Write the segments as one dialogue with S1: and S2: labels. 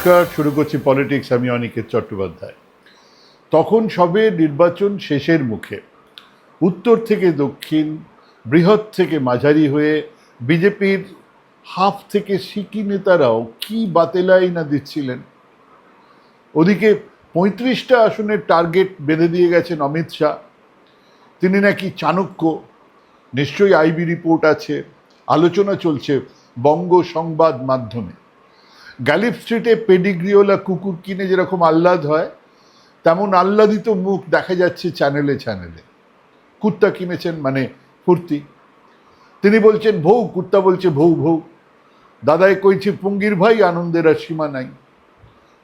S1: নমস্কার শুরু করছি পলিটিক্স আমি অনিকেত চট্টোপাধ্যায়। তখন সবে নির্বাচন শেষের মুখে, উত্তর থেকে দক্ষিণ, বৃহৎ থেকে মাঝারি হয়ে বিজেপির হাফ থেকে সিকি নেতারাও কি বাতেলাই না দিচ্ছিলেন? ওদিকে পঁয়ত্রিশটা আসনের টার্গেট বেঁধে দিয়ে গেছেন অমিত শাহ। তিনি নাকি চাণক্য, নিশ্চয়ই আইবি রিপোর্ট আছে, আলোচনা চলছে বঙ্গ সংবাদ মাধ্যমে। গ্যালিপ স্ট্রিটে পেডিগ্রিওলা কুকুর কিনে যেরকম আহ্লাদ হয়, তেমন আহ্লাদিত মুখ দেখা যাচ্ছে চ্যানেলে চ্যানেলে। কুত্তা কিনেছেন মানে ফুর্তি। তিনি বলছেন, ভৌ, কুত্তা বলছে ভৌ ভৌ। দাদাই কইছে, পুঙ্গির ভাই, আনন্দের আর সীমা নাই।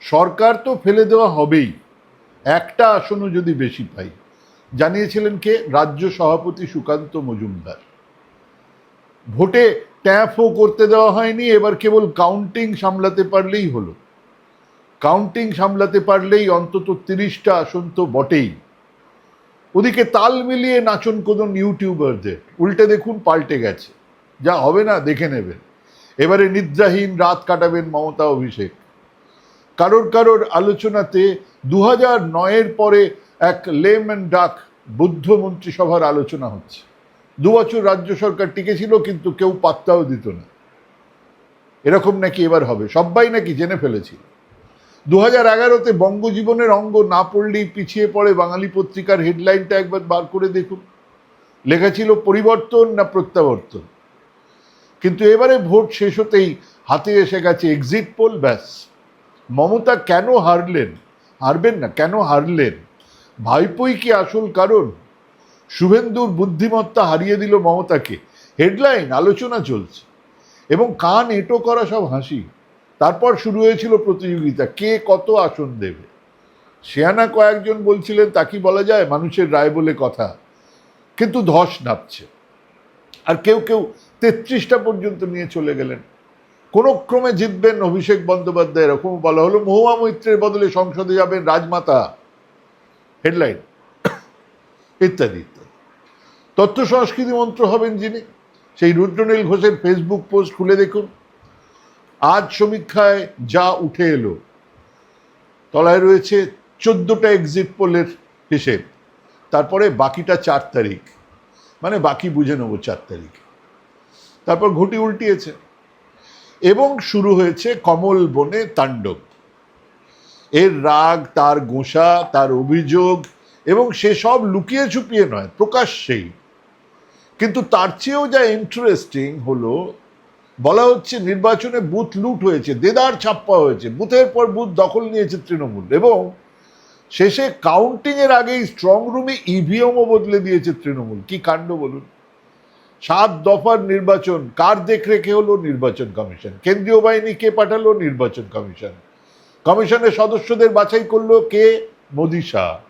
S1: সরকার তো ফেলে দেওয়া হবেই। একটা আসনও যদি বেশি পাই। জানিয়েছিলেন কে? রাজ্য সভাপতি সুকান্ত মজুমদার। ভোটে ট্যাপও করতে দেওয়া হয়নি, এবার কেবল কাউন্টিং সামলাতে পারলেই হলো। কাউন্টিং সামলাতে পারলেই অন্তত তিরিশটা আসন তো বটেই। ওদিকে তাল মিলিয়ে নাচন কোদন ইউটিউবারদের, উল্টে দেখুন পাল্টে গেছে। যা হবে না, দেখে নেবেন। এবারে নিদ্রাহীন রাত কাটাবেন মমতা অভিষেক। কারোর কারোর আলোচনাতে দু হাজার নয়ের পরে এক লেম অ্যান্ড ডাক বুদ্ধ মন্ত্রিসভার আলোচনা হচ্ছে। দু বছর রাজ্য সরকার টিকেছিল, কিন্তু কেউ পাত্তাও দিত না। এরকম নাকি এবার হবে? সবাই নাকি জেনে ফেলেছিল। দু হাজার এগারোতে বঙ্গজীবনের অঙ্গ না পড়লেই পিছিয়ে পড়ে বাঙালি পত্রিকার হেডলাইনটা একবার বার করে দেখুন। লেখা ছিল পরিবর্তন না প্রত্যাবর্তন। কিন্তু এবারে ভোট শেষ হতেই হাতে এসে গেছে এক্সিট পোল ব্যাস। মমতা কেন হারলেন? হারবেন না, কেন হারলেন? ভাইপোই কি আসল কারণ? শুভেন্দুর বুদ্ধিমত্তা হারিয়ে দিল মমতাকে। হেডলাইন, আলোচনা চলছে। এবং কান এঁটো করা সব হাসি। তারপর শুরু হয়েছিল প্রতিযোগিতা। কে কত আসন দেবে? সেয়ানা কয়েকজন বলছিলেন, তা কি বলা যায়? মানুষের রায় বলে কথা। কিন্তু ধস নাপছে। আর কেউ কেউ তেত্রিশটা পর্যন্ত নিয়ে চলে গেলেন। কোনো ক্রমে জিতবেন অভিষেক বন্দ্যোপাধ্যায় এরকম বলা হলো, মহুয়া মৈত্রের বদলে সংসদে যাবেন রাজমাতা। হেডলাইন। ইত্যাদি। তথ্য সংস্কৃতি মন্ত্র হবেন যিনি। সেই রুদ্রনীল ঘোষের ফেসবুক পোস্ট খুলে দেখুন। আজ সমীক্ষায় যা উঠে এলো, তলায় রয়েছে চোদ্দোটা এক্সিট পোলের হিসেব। তারপরে বাকিটা চার তারিখ। মানে বাকি বুঝে নেব চার তারিখ। তারপর ঘটি উল্টিয়েছে। এবং শুরু হয়েছে কমল বনে তাণ্ডব। এর রাগ, তার গোঁসা, তার অভিযোগ এবং সেসব লুকিয়ে ছুপিয়ে নয়, প্রকাশ্যেই। কিন্তু তার চেয়েও যা ইন্টারেস্টিং হলো, বলা হচ্ছে নির্বাচনে বুথ লুট হয়েছে, দেদার ছাপ্পা হয়েছে, বুথের পর বুথ দখল নিয়েছে তৃণমূল এবং শেষে কাউন্টিংয়ের আগেই স্ট্রং রুমে ইভিএমও বদলে দিয়েছে তৃণমূল। কি কাণ্ড বলুন? সাত দফার নির্বাচন, কার দেখরেখে হলো? নির্বাচন কমিশন। কেন্দ্রীয় বাহিনী কে পাঠালো? নির্বাচন কমিশন। কমিশনের সদস্যদের বাছাই করল কে? মোদি শাহ।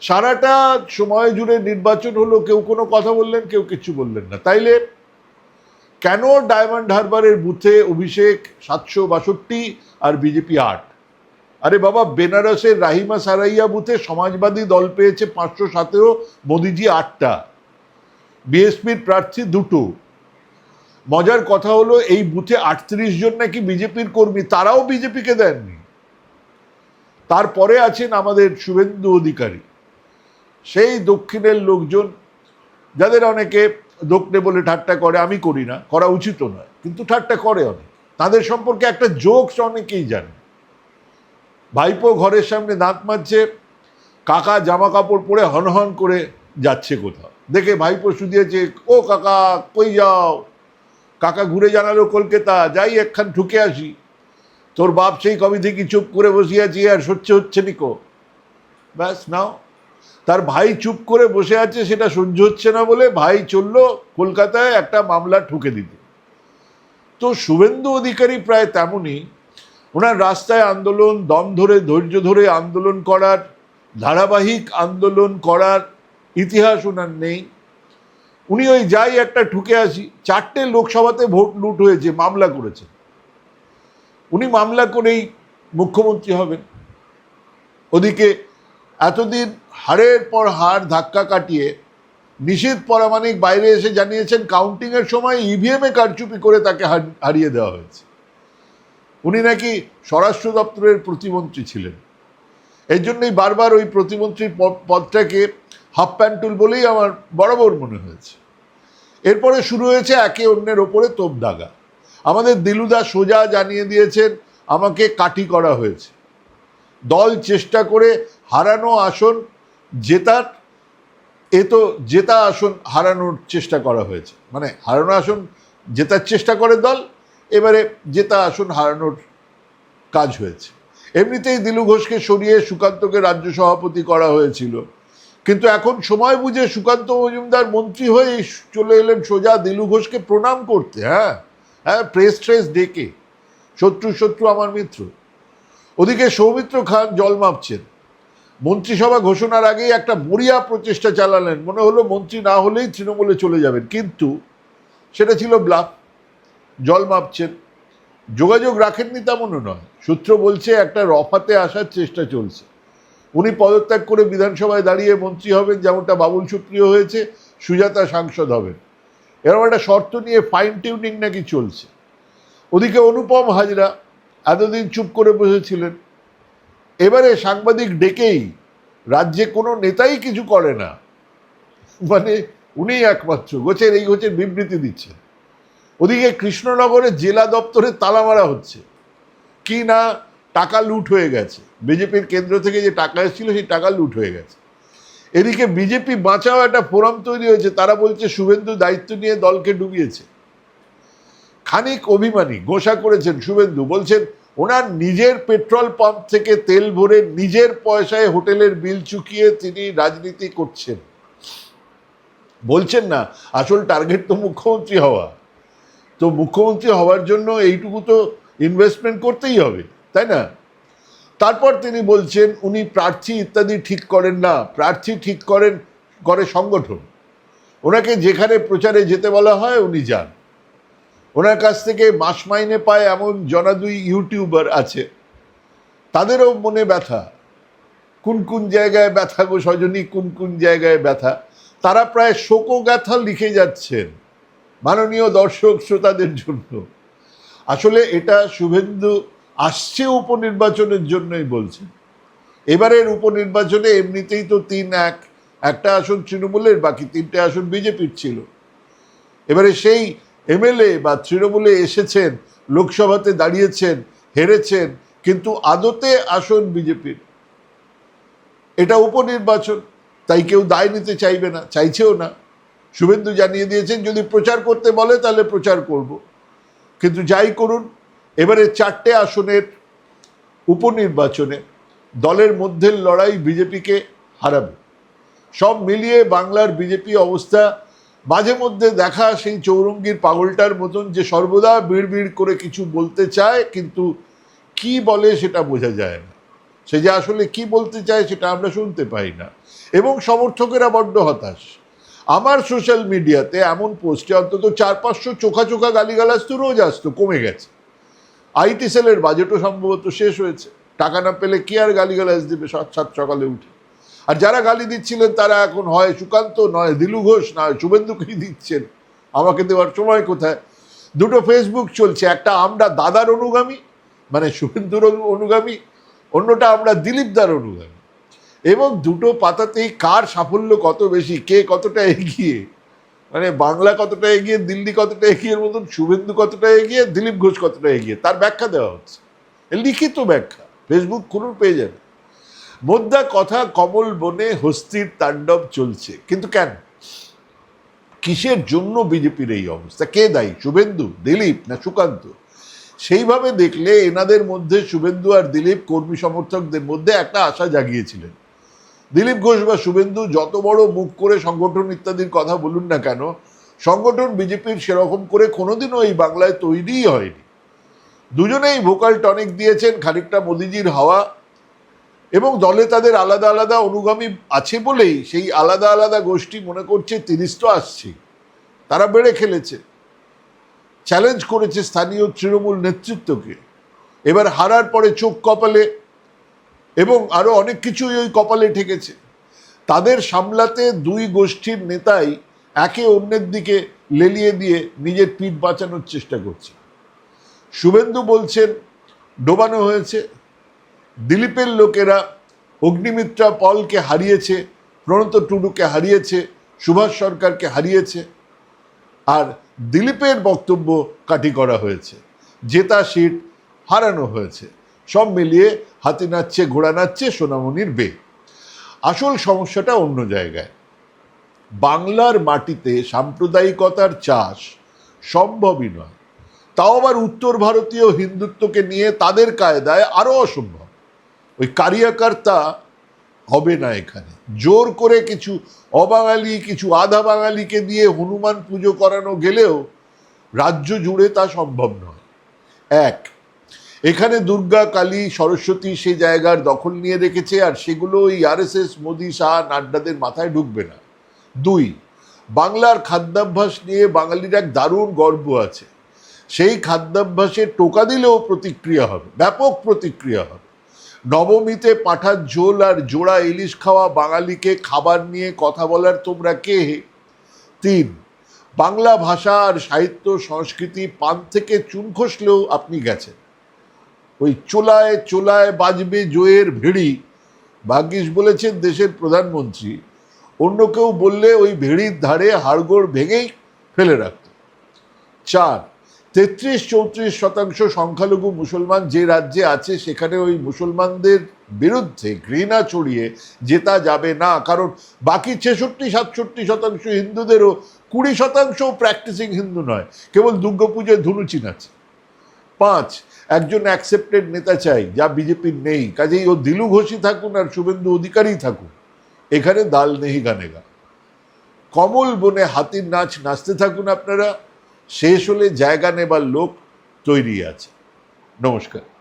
S1: সারাটা সময় জুড়ে নির্বাচন হলো, কেউ কোনো কথা বললেন, কেউ কিছু বললেন না। তাইলে কেন ডায়মন্ড হারবারের বুথে অভিষেক সাতশো বাষট্টি আর বিজেপি আট? আরে বাবা, বেনারসের রাহিমা সারাইয়া বুথে সমাজবাদী দল পেয়েছে পাঁচশো সতেরো, মোদিজি আটটা। বিএসপির প্রার্থী দুটো। মজার কথা হলো, এই বুথে আটত্রিশ জন নাকি বিজেপির কর্মী, তারাও বিজেপিকে দেননি। তারপরে আছেন আমাদের শুভেন্দু অধিকারী। সেই দক্ষিণের লোকজন, যাদের অনেকে দক্ষিণে বলে ঠাট্টা করে, আমি করি না, করা উচিত নয়। কিন্তু ঠাট্টা করে অনেক। তাদের সম্পর্কে একটা জোকস অনেকেই জানে। ভাইপো ঘরের সামনে দাঁত মারছে কাকা জামা কাপড় পরে হনহন করে যাচ্ছে কোথাও। দেখে ভাইপো শুধিয়েছে, ও কাকা, কই যাও? কাকা ঘুরে জানালো কলকাতা, যাই একখান ঠুকে আসি। তোর বাপ সেই কবি থেকে চুপ করে বসিয়াছি আর সহ্য হচ্ছে নিকো ব্যাস, নাও। তার ভাই চুপ করে বসে আছে, সেটা সহ্য হচ্ছে না বলে ভাই চলল কলকাতায়, একটা মামলা ঠুকে দিতে। তো শুভেন্দু অধিকারী প্রায় তেমনই ওনার রাস্তায় আন্দোলন, দম ধরে, ধৈর্য ধরে আন্দোলন করার, ধারাবাহিক আন্দোলন করার ইতিহাস ওনার নেই। উনি ওই যাই একটা ঠুকে আসি, চারটে লোকসভাতে ভোট লুট হয়েছে, মামলা করেছে। উনি মামলা করেই মুখ্যমন্ত্রী হবেন। ওদিকে এতদিন হারের পর হার ধাক্কা কাটিয়ে নিষেধ পরামানিক বাইরে এসে জানিয়েছেন কাউন্টিংয়ের সময় ইভিএমে কারচুপি করে তাকে হার- হারিয়ে দেওয়া হয়েছে। উনি নাকি স্বরাষ্ট্র দপ্তরের প্রতিমন্ত্রী ছিলেন। এই জন্যই বারবার ওই প্রতিমন্ত্রীর পদটাকে হাফ প্যান্টুল বলেই আমার বরাবর মনে হয়েছে। এরপরে শুরু হয়েছে একে অন্যের ওপরে তোপ দাগা। আমাদের দিলুদা সোজা জানিয়ে দিয়েছেন, আমাকে কাটি করা হয়েছে। দল চেষ্টা করে হারানো আসন জেতার, এ তো জেতা আসন হারানোর চেষ্টা করা হয়েছে। মানে হারানো আসন জেতার চেষ্টা করে দল, এবারে জেতা আসন হারানোর কাজ হয়েছে। এমনিতেই দিলু ঘোষকে সরিয়ে সুকান্তকে রাজ্য সভাপতি করা হয়েছিল। কিন্তু এখন সময় বুঝে সুকান্ত মজুমদার মন্ত্রী হয়ে চলে এলেন সোজা দিলু ঘোষকে প্রণাম করতে হ্যাঁ? হ্যাঁ প্রেস ট্রেস ডেকে। শত্রু শত্রু, আমার মিত্র। ওদিকে সৌমিত্র খান জল মাপছেন। মন্ত্রিসভা ঘোষণার আগেই একটা মরিয়া প্রচেষ্টা চালালেন। মনে হলো মন্ত্রী না হলেই তৃণমূলে চলে যাবেন। কিন্তু সেটা ছিল ব্লাফ। জল মাপছেন। যোগাযোগ রাখেননি তেমনও নয়। সূত্র বলছে একটা রফাতে আসার চেষ্টা চলছে। উনি পদত্যাগ করে বিধানসভায় দাঁড়িয়ে মন্ত্রী হবেন, যেমনটা বাবুল সুপ্রিয় হয়েছে, সুজাতা সাংসদ হবেন। এরকম একটা শর্ত নিয়ে ফাইন টিউনিং নাকি চলছে। ওদিকে অনুপম হাজরা এতদিন চুপ করে বসেছিলেন। এবারে সাংবাদিক ডেকেই রাজ্যে কোনো নেতাই কিছু করে না। মানে উনিই একমাত্র, গোছের এই গোছের বিবৃতি দিচ্ছেন। ওদিকে কৃষ্ণনগরের জেলা দপ্তরে তালা মারা হচ্ছে। কি না টাকা লুট হয়ে গেছে। বিজেপির কেন্দ্র থেকে যে টাকা এসেছিল সেই টাকা লুট হয়ে গেছে। এদিকে বিজেপি বাঁচাও একটা ফোরাম তৈরি হয়েছে, তারা বলছে শুভেন্দু দায়িত্ব নিয়ে দলকে ডুবিয়েছে। খানিক অভিমানী, গোসা করেছেন শুভেন্দু, বলছেন ওনার নিজের পেট্রোল পাম্প থেকে তেল ভরে নিজের পয়সায় হোটেলের বিল চুকিয়ে তিনি রাজনীতি করছেন। বলছেন না, আসল টার্গেট তো মুখ্যমন্ত্রী হওয়া। তো মুখ্যমন্ত্রী হওয়ার জন্য এইটুকু তো ইনভেস্টমেন্ট করতেই হবে, তাই না? তারপর তিনি বলছেন, উনি প্রার্থী ইত্যাদি ঠিক করেন না। প্রার্থী ঠিক করেন, করে সংগঠন। ওনাকে যেখানে প্রচারে যেতে বলা হয়, উনি যান। ওনার কাছ থেকে মাস মাইনে পায় এমন জনাদুই ইউটিউবার আছে। তাদেরও মনে ব্যথা। কোন কোন জায়গায় ব্যথা গো সজনী, কোন কোন জায়গায় ব্যথা। তারা প্রায় শোকগাথা লিখে যাচ্ছেন মাননীয় দর্শক শ্রোতাদের জন্য। আসলে এটা শুভেন্দু আসছে উপনির্বাচনের জন্যই বলছেন। এবারের উপনির্বাচনে এমনিতেই তো তিন এক, একটা আসন তৃণমূলের, বাকি তিনটে আসন বিজেপির ছিল। এবারে সেই এমএলএ বা তৃণমূলে এসেছেন, লোকসভাতে দাঁড়িয়েছেন, হেরেছেন, কিন্তু আদতে আসন বিজেপির। এটা উপনির্বাচন, তাই কেউ দায় নিতে চাইবে না, চাইছেও না। শুভেন্দু জানিয়ে দিয়েছেন, যদি প্রচার করতে বলে তাহলে প্রচার করব। কিন্তু যাই করুন, এবারে চারটে আসনের উপনির্বাচনে দলের মধ্যে লড়াই বিজেপিকে হারাবে। সব মিলিয়ে বাংলার বিজেপি অবস্থা মাঝে মধ্যে দেখা সেই চৌরঙ্গীর পাগলটার মতন যে সর্বদা বিড় বিড় করে কিছু বলতে চায়, কিন্তু কি বলে সেটা বোঝা যায় না। সে যে আসলে কি বলতে চায় সেটা আমরা শুনতে পাই না। এবং সমর্থকেরা বড্ড হতাশ। আমার সোশ্যাল মিডিয়াতে এমন পোস্টে অন্তত চার পাঁচশো চোখা চোখা গালিগালাজ তো রোজ আসতো, কমে গেছে। আইটি সেলের বাজেটও সম্ভবত শেষ হয়েছে। টাকা না পেলে কি আর গালিগালাজ দেবে সাত সাত সকালে উঠে? আর যারা গালি দিচ্ছিলেন, তারা এখন হয় সুকান্ত, নয় দিলু ঘোষ, নয় শুভেন্দুকেই দিচ্ছেন। আমাকে দেওয়ার সময় কোথায়? দুটো ফেসবুক চলছে, একটা আমরা দাদার অনুগামী মানে শুভেন্দুর অনুগামী, অন্যটা আমরা দিলীপদার অনুগামী। এবং দুটো পাতাতেই কার সাফল্য কত বেশি, কে কতটা এগিয়ে মানে বাংলা কতটা এগিয়ে, দিল্লি কতটা এগিয়ে মতন শুভেন্দু কতটা এগিয়ে, দিলীপ ঘোষ কতটা এগিয়ে, তার ব্যাখ্যা দেওয়া হচ্ছে। লিখিত ব্যাখ্যা ফেসবুক খুলুন পেয়ে যাবে। মোদ্দা কথা কমল বনে হস্তির তাণ্ডব চলছে। কিন্তু কেন? কিসের জন্য বিজেপির এই অবস্থা? কে দায়ী? শুভেন্দু? দিলীপ? না সুকান্ত? সেইভাবে দেখলে এনাদের মধ্যে শুভেন্দু আর দিলীপ কর্মী সমর্থকদের মধ্যে একটা আশা জাগিয়েছিলেন। দিলীপ ঘোষ বা শুভেন্দু যত বড় মুখ করে সংগঠন ইত্যাদির কথা বলুন না কেন, সংগঠন বিজেপির সেরকম করে কোনোদিনও এই বাংলায় তৈরিই হয়নি। দুজনেই ভোকাল টনিক দিয়েছেন, খানিকটা মোদিজির হাওয়া এবং দলে তাদের আলাদা আলাদা অনুগামী আছে বলেই সেই আলাদা আলাদা গোষ্ঠী মনে করছে তিরিশ তো আসছে। তারা বেড়ে খেলেছে। চ্যালেঞ্জ করেছে স্থানীয় তৃণমূল নেতৃত্বকে। এবার হারার পরে চোখ কপালে এবং আরও অনেক কিছুই ওই কপালে ঠেকেছে। তাদের সামলাতে দুই গোষ্ঠীর নেতাই একে অন্যের দিকে লেলিয়ে দিয়ে নিজের পিঠ বাঁচানোর চেষ্টা করছে। শুভেন্দু বলছেন, ডোবানো হয়েছে। দিলীপের লোকেরা অগ্নিমিত্রা পলকে হারিয়েছে, প্রণত টুডুকে হারিয়েছে, সুভাষ সরকারকে হারিয়েছে, আর দিলীপের বক্তব্য কাটি করা হয়েছে, জেতা সিট হারানো হয়েছে, সব মিলিয়ে হাতি নাচছে, ঘোড়া নাচছে সোনামণির বে আসল সমস্যাটা অন্য জায়গায়। বাংলার মাটিতে সাম্প্রদায়িকতার চাষ সম্ভবই নয়। তাও আবার উত্তর ভারতীয় হিন্দুত্বকে নিয়ে তাদের কায়দায় আরও অসম্ভব। ওই কারিয়াকর্তা হবে না এখানে। জোর করে কিছু অবাঙালি, কিছু আধা বাঙালিকে দিয়ে হনুমান পুজো করানো গেলেও রাজ্য জুড়ে তা সম্ভব নয়। এক, এখানে দুর্গা, কালী, সরস্বতী সে জায়গার দখল নিয়ে রেখেছে আর সেগুলো ওই আরএসএস, মোদি, শাহ, নাড্ডাদের মাথায় ঢুকবে না। দুই, বাংলার খাদ্যাভ্যাস নিয়ে বাঙালির এক দারুণ গর্ব আছে। সেই খাদ্যাভ্যাসে টোকা দিলেও প্রতিক্রিয়া হবে, ব্যাপক প্রতিক্রিয়া হবে। নবমীতে পাঠার ঝোল আর জোড়া ইলিশ খাওয়া বাঙালিকে খাবার নিয়ে কথা বলার তোমরা কে? তিন, বাংলা ভাষা আর সাহিত্য সংস্কৃতি পান থেকে চুন খসলেও আপনি গেছেন। ওই চোলায় চোলায় বাজবে জয়ের ভেড়ি। ভাগ্যিস বলেছেন দেশের প্রধানমন্ত্রী। অন্য কেউ বললে ওই ভেড়ির ধারে হাড়গোড় ভেঙেই ফেলে রাখত। চার তেত্রিশ, চৌত্রিশ শতাংশ সংখ্যালঘু মুসলমান যে রাজ্যে আছে, সেখানে ওই মুসলমানদের বিরুদ্ধে ঘৃণা ছড়িয়ে জেতা যাবে না। কারণ বাকি ছেষট্টি, সাতষট্টি শতাংশ হিন্দুদেরও কুড়ি শতাংশ প্র্যাকটিসিং হিন্দু নয়। কেবল দুর্গাপুজোয় ধুনুচি আছে পাঁচ, একজন অ্যাকসেপ্টেড নেতা চাই, যা বিজেপির নেই। কাজেই ও দিলু ঘোষী থাকুন আর শুভেন্দু অধিকারী থাকুন। এখানে দাল নেহি গানেগা। কমল বনে হাতির নাচ নাচতে থাকুন আপনারা। শেষ হলে জায়গা নেবার লোক তৈরি আছে। নমস্কার।